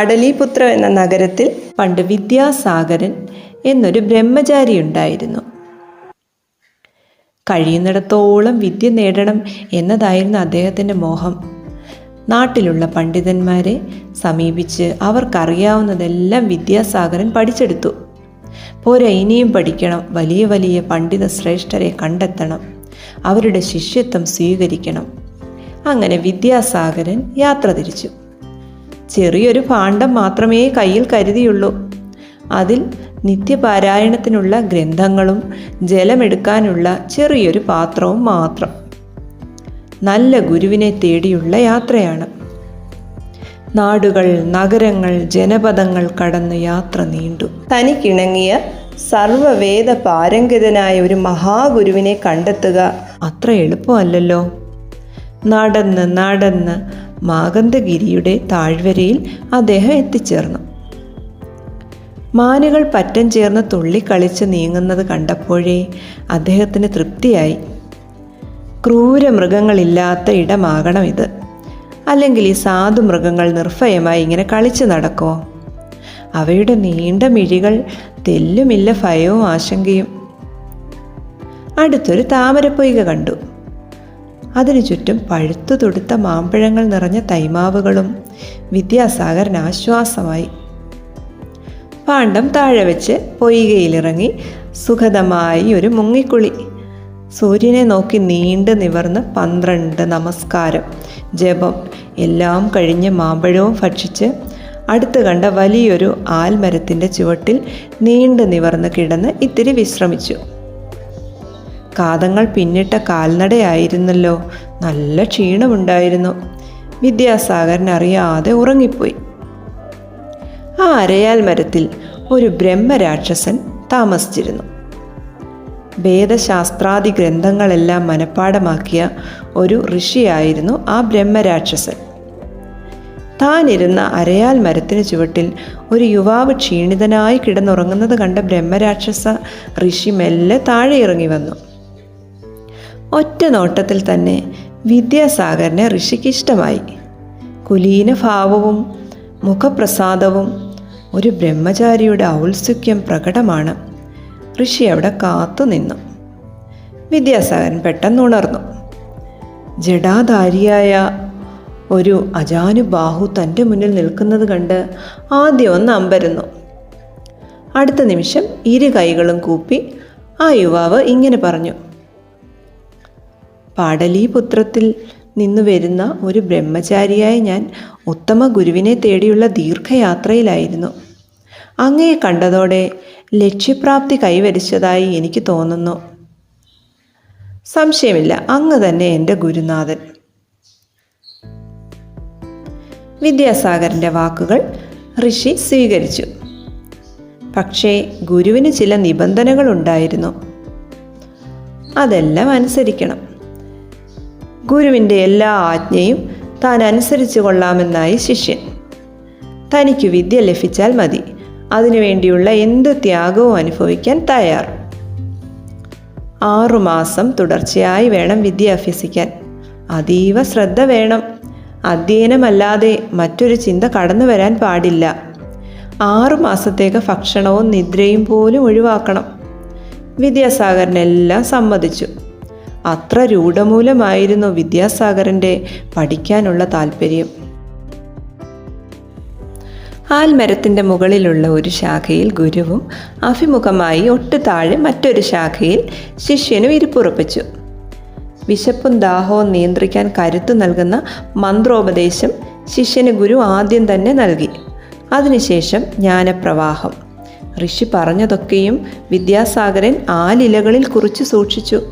പാടലീപുത്ര എന്ന നഗരത്തിൽ പണ്ട് വിദ്യാസാഗരൻ എന്നൊരു ബ്രഹ്മചാരി ഉണ്ടായിരുന്നു. കഴിയുന്നിടത്തോളം വിദ്യ നേടണം എന്നതായിരുന്നു അദ്ദേഹത്തിന്റെ മോഹം. നാട്ടിലുള്ള പണ്ഡിതന്മാരെ സമീപിച്ച് അവർക്കറിയാവുന്നതെല്ലാം വിദ്യാസാഗരൻ പഠിച്ചെടുത്തു. പോരാ ഇനിയും പഠിക്കണം. വലിയ വലിയ പണ്ഡിത ശ്രേഷ്ഠരെ കണ്ടെത്തണം. അവരുടെ ശിഷ്യത്വം സ്വീകരിക്കണം. അങ്ങനെ വിദ്യാസാഗരൻ യാത്ര തിരിച്ചു. ചെറിയൊരു ഭാണ്ഡം മാത്രമേ കയ്യിൽ കരുതിയുള്ളൂ. അതിൽ നിത്യപാരായണത്തിനുള്ള ഗ്രന്ഥങ്ങളും ജലമെടുക്കാനുള്ള ചെറിയൊരു പാത്രവും മാത്രം. നല്ല ഗുരുവിനെ തേടിയുള്ള യാത്രയാണ്. നാടുകൾ നഗരങ്ങൾ ജനപദങ്ങൾ കടന്ന് യാത്ര നീണ്ടു. തനിക്കിണങ്ങിയ സർവവേദ പാരംഗതനായ ഒരു മഹാഗുരുവിനെ കണ്ടെത്തുക അത്ര എളുപ്പമല്ലല്ലോ. നടന്ന് നടന്ന് മാകന്തഗിരിയുടെ താഴ്വരയിൽ അദ്ദേഹം എത്തിച്ചേർന്നു. മാനുകൾ പറ്റം ചേർന്ന് തുള്ളിക്കളിച്ച് നീങ്ങുന്നത് കണ്ടപ്പോഴേ അദ്ദേഹത്തിന് തൃപ്തിയായി. ക്രൂര മൃഗങ്ങളില്ലാത്ത ഇടമാകണം ഇത്. അല്ലെങ്കിൽ ഈ സാധു മൃഗങ്ങൾ നിർഭയമായി ഇങ്ങനെ കളിച്ചു നടക്കോ? അവയുടെ നീണ്ട മിഴികൾ തെല്ലുമില്ല ഭയവും ആശങ്കയും. അടുത്തൊരു താമരപ്പൊയ്ക കണ്ടു. അതിനു ചുറ്റും പഴുത്തു തൊടുത്ത മാമ്പഴങ്ങൾ നിറഞ്ഞ തൈമാവുകളും വിദ്യാസാഗറിന് ആശ്വാസമായി. പാണ്ഡം താഴെ വെച്ച് പൊയ്കയിലിറങ്ങി സുഖതമായി ഒരു മുങ്ങിക്കുളി. സൂര്യനെ നോക്കി നീണ്ടു നിവർന്ന് പന്ത്രണ്ട് നമസ്കാരം. ജപം എല്ലാം കഴിഞ്ഞ് മാമ്പഴവും ഭക്ഷിച്ച് അടുത്ത് കണ്ട വലിയൊരു ആൽമരത്തിന്റെ ചുവട്ടിൽ നീണ്ടു നിവർന്ന് കിടന്ന് ഇത്തിരി വിശ്രമിച്ചു. കാതങ്ങൾ പിന്നിട്ട കാൽനടയായിരുന്നല്ലോ. നല്ല ക്ഷീണമുണ്ടായിരുന്നു. വിദ്യാസാഗരൻ അറിയാതെ ഉറങ്ങിപ്പോയി. ആ അരയാൽ മരത്തിൽ ഒരു ബ്രഹ്മരാക്ഷസൻ താമസിച്ചിരുന്നു. വേദശാസ്ത്രാദി ഗ്രന്ഥങ്ങളെല്ലാം മനഃപ്പാടമാക്കിയ ഒരു ഋഷിയായിരുന്നു ആ ബ്രഹ്മരാക്ഷസൻ. താനിരുന്ന അരയാൽ മരത്തിന് ചുവട്ടിൽ ഒരു യുവാവ് ക്ഷീണിതനായി കിടന്നുറങ്ങുന്നത് കണ്ട ബ്രഹ്മരാക്ഷസ ഋഷി മെല്ലെ താഴെ ഇറങ്ങി വന്നു. ഒറ്റ നോട്ടത്തിൽ തന്നെ വിദ്യാസാഗറിനെ ഋഷിക്ക് ഇഷ്ടമായി കുലീന ഭാവവും മുഖപ്രസാദവും ഒരു ബ്രഹ്മചാരിയുടെ ഔത്സുക്യം പ്രകടമാണ്. ഋഷി അവിടെ കാത്തു നിന്നു. വിദ്യാസാഗരൻ പെട്ടെന്ന് ഉണർന്നു. ജഡാധാരിയായ ഒരു അജാനുബാഹു തന്റെ മുന്നിൽ നിൽക്കുന്നത് കണ്ട് ആദ്യം ഒന്ന് അമ്പരുന്നു. അടുത്ത നിമിഷം ഇരു കൈകളും കൂപ്പി ആ യുവാവ് ഇങ്ങനെ പറഞ്ഞു. പാടലീപുത്രത്തിൽ നിന്നു വരുന്ന ഒരു ബ്രഹ്മചാരിയായ ഞാൻ ഉത്തമ ഗുരുവിനെ തേടിയുള്ള ദീർഘയാത്രയിലായിരുന്നു. അങ്ങയെ കണ്ടതോടെ ലക്ഷ്യപ്രാപ്തി കൈവരിച്ചതായി എനിക്ക് തോന്നുന്നു. സംശയമില്ല അങ്ങ് തന്നെ എന്റെ ഗുരുനാഥൻ. വിദ്യാസാഗറിന്റെ വാക്കുകൾ ഋഷി സ്വീകരിച്ചു. പക്ഷേ ഗുരുവിന് ചില നിബന്ധനകളുണ്ടായിരുന്നു അതെല്ലാം അനുസരിക്കണം. ഗുരുവിന്റെ എല്ലാ ആജ്ഞയും താൻ അനുസരിച്ചു കൊള്ളാമെന്നായി ശിഷ്യൻ. തനിക്ക് വിദ്യ ലഭിച്ചാൽ മതി. അതിനുവേണ്ടിയുള്ള എന്ത് ത്യാഗവും അനുഭവിക്കാൻ തയ്യാർ. ആറുമാസം തുടർച്ചയായി വേണം വിദ്യ അഭ്യസിക്കാൻ. അതീവ ശ്രദ്ധ വേണം. അധ്യയനമല്ലാതെ മറ്റൊരു ചിന്ത കടന്നു വരാൻ പാടില്ല. ആറു മാസത്തേക്ക് ഭക്ഷണവും നിദ്രയും പോലും ഒഴിവാക്കണം. വിദ്യാസാഗരനെല്ലാം സമ്മതിച്ചു. അത്ര രൂഢമൂലമായിരുന്നു വിദ്യാസാഗറിന്റെ പഠിക്കാനുള്ള താല്പര്യം. ആൽമരത്തിന്റെ മുകളിലുള്ള ഒരു ശാഖയിൽ ഗുരുവും അഭിമുഖമായി ഒട്ടു താഴെ മറ്റൊരു ശാഖയിൽ ശിഷ്യനും ഇരിപ്പുറപ്പിച്ചു. വിശപ്പും ദാഹവും നിയന്ത്രിക്കാൻ കരുത്തു നൽകുന്ന മന്ത്രോപദേശം ശിഷ്യന് ഗുരു ആദ്യം തന്നെ നൽകി. അതിനുശേഷം ജ്ഞാനപ്രവാഹം. ഋഷി പറഞ്ഞതൊക്കെയും വിദ്യാസാഗരൻ ആലിലകളിൽ കുറിച്ച് സൂക്ഷിച്ചു.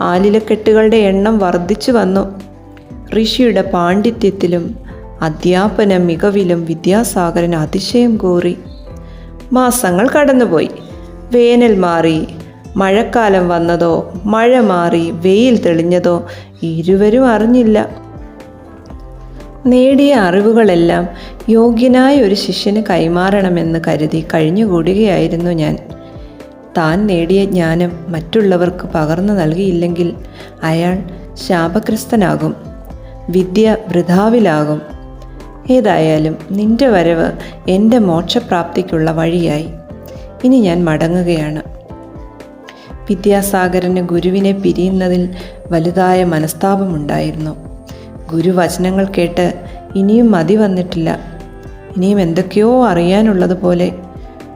ആലിലക്കെട്ടുകളുടെ എണ്ണം വർദ്ധിച്ചു വന്നു. ഋഷിയുടെ പാണ്ഡിത്യത്തിലും അധ്യാപന മികവിലും വിദ്യാസാഗരൻ അതിശയം കൂറി. മാസങ്ങൾ കടന്നുപോയി. വേനൽ മാറി മഴക്കാലം വന്നതോ മഴ മാറി വെയിൽ തെളിഞ്ഞതോ ഇരുവരും അറിഞ്ഞില്ല. നേടിയ അറിവുകളെല്ലാം യോഗ്യനായ ഒരു ശിഷ്യന് കൈമാറണമെന്ന് കരുതി കഴിഞ്ഞുകൂടുകയായിരുന്നു ഞാൻ. താൻ നേടിയ ജ്ഞാനം മറ്റുള്ളവർക്ക് പകർന്നു നൽകിയില്ലെങ്കിൽ അയാൾ ശാപഗ്രസ്തനാകും വിദ്യ വൃഥാവിലാകും. ഏതായാലും നിന്റെ വരവ് എന്റെ മോക്ഷപ്രാപ്തിക്കുള്ള വഴിയായി. ഇനി ഞാൻ മടങ്ങുകയാണ്. വിദ്യാസാഗരന് ഗുരുവിനെ പിരിയുന്നതിൽ വലുതായ മനസ്താപമുണ്ടായിരുന്നു ഗുരുവചനങ്ങൾ കേട്ട് ഇനിയും മതി വന്നിട്ടില്ല. ഇനിയും എന്തൊക്കെയോ അറിയാനുള്ളതുപോലെ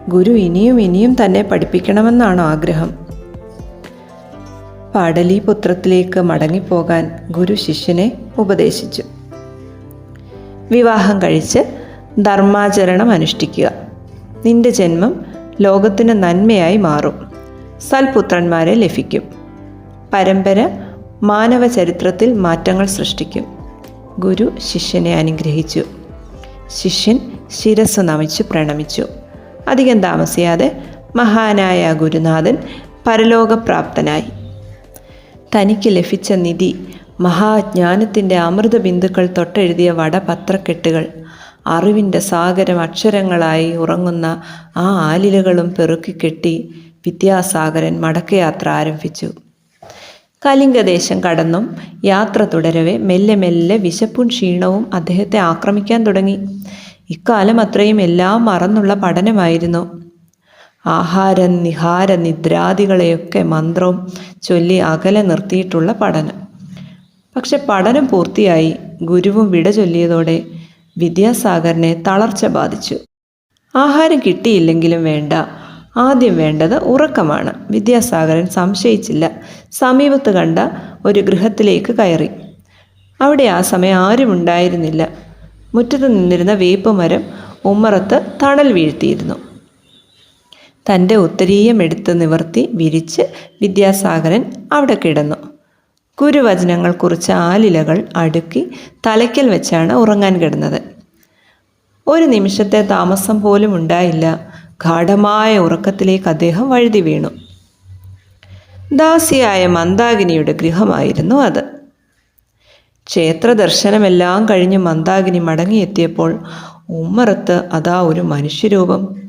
ഗുരു ഇനിയും ഇനിയും തന്നെ പഠിപ്പിക്കണമെന്നാണ് ആഗ്രഹം? പാടലീപുത്രത്തിലേക്ക് മടങ്ങിപ്പോകാൻ ഗുരു ശിഷ്യനെ ഉപദേശിച്ചു. വിവാഹം കഴിച്ച് ധർമാചരണം അനുഷ്ഠിക്കുക. നിന്റെ ജന്മം ലോകത്തിന് നന്മയായി മാറും. സൽപുത്രന്മാരെ ലഭിക്കും. പരമ്പര മാനവ ചരിത്രത്തിൽ മാറ്റങ്ങൾ സൃഷ്ടിക്കും. ഗുരു ശിഷ്യനെ അനുഗ്രഹിച്ചു. ശിഷ്യൻ ശിരസ് നമിച്ചു പ്രണമിച്ചു. അധികം താമസിയാതെ മഹാനായ ഗുരുനാഥൻ പരലോകപ്രാപ്തനായി. തനിക്ക് ലഭിച്ച നിധി മഹാജ്ഞാനത്തിന്റെ അമൃത ബിന്ദുക്കൾ തൊട്ടെഴുതിയ വടപത്രക്കെട്ടുകൾ അറിവിന്റെ സാഗരം അക്ഷരങ്ങളായി ഉറങ്ങുന്ന ആ ആലിലകളും പെറുക്കിക്കെട്ടി വിദ്യാസാഗരൻ മടക്കയാത്ര ആരംഭിച്ചു. കലിംഗദേശം കടന്നും യാത്ര തുടരവേ മെല്ലെ മെല്ലെ വിശപ്പും ക്ഷീണവും അദ്ദേഹത്തെ ആക്രമിക്കാൻ തുടങ്ങി. ഇക്കാലം അത്രയും എല്ലാം മറന്നുള്ള പഠനമായിരുന്നു. ആഹാര നിഹാര നിദ്രാദികളെയൊക്കെ മന്ത്രവും ചൊല്ലി അകലെ നിർത്തിയിട്ടുള്ള പഠനം. പക്ഷെ പഠനം പൂർത്തിയായി ഗുരുവും വിട ചൊല്ലിയതോടെ വിദ്യാസാഗറിനെ തളർച്ച ബാധിച്ചു. ആഹാരം കിട്ടിയില്ലെങ്കിലും വേണ്ട ആദ്യം വേണ്ടത് ഉറക്കമാണ്. വിദ്യാസാഗരൻ സംശയിച്ചില്ല. സമീപത്ത് കണ്ട ഒരു ഗൃഹത്തിലേക്ക് കയറി. അവിടെ ആ സമയം ആരും ഉണ്ടായിരുന്നില്ല മുറ്റത്ത് നിന്നിരുന്ന വേപ്പ് മരം ഉമ്മറത്ത് തണൽ വീഴ്ത്തിയിരുന്നു. തന്റെ ഉത്തരീയം എടുത്ത് നിവർത്തി വിരിച്ച് വിദ്യാസാഗരൻ അവിടെ കിടന്നു. ഗുരുവചനങ്ങൾ കുറിച്ച ആലിലകൾ അടുക്കി തലയ്ക്കൽ വെച്ചാണ് ഉറങ്ങാൻ കിടന്നത്. ഒരു നിമിഷത്തെ താമസം പോലും ഉണ്ടായില്ല. ഗാഠമായ ഉറക്കത്തിലേക്ക് അദ്ദേഹം വഴുതി വീണു. ദാസിയായ മന്ദാകിനിയുടെ ഗൃഹമായിരുന്നു അത്. ക്ഷേത്ര ദർശനമെല്ലാം കഴിഞ്ഞ് മന്ദാകിനി മടങ്ങിയെത്തിയപ്പോൾ ഉമ്മറത്ത് അതാ ഒരു മനുഷ്യരൂപം.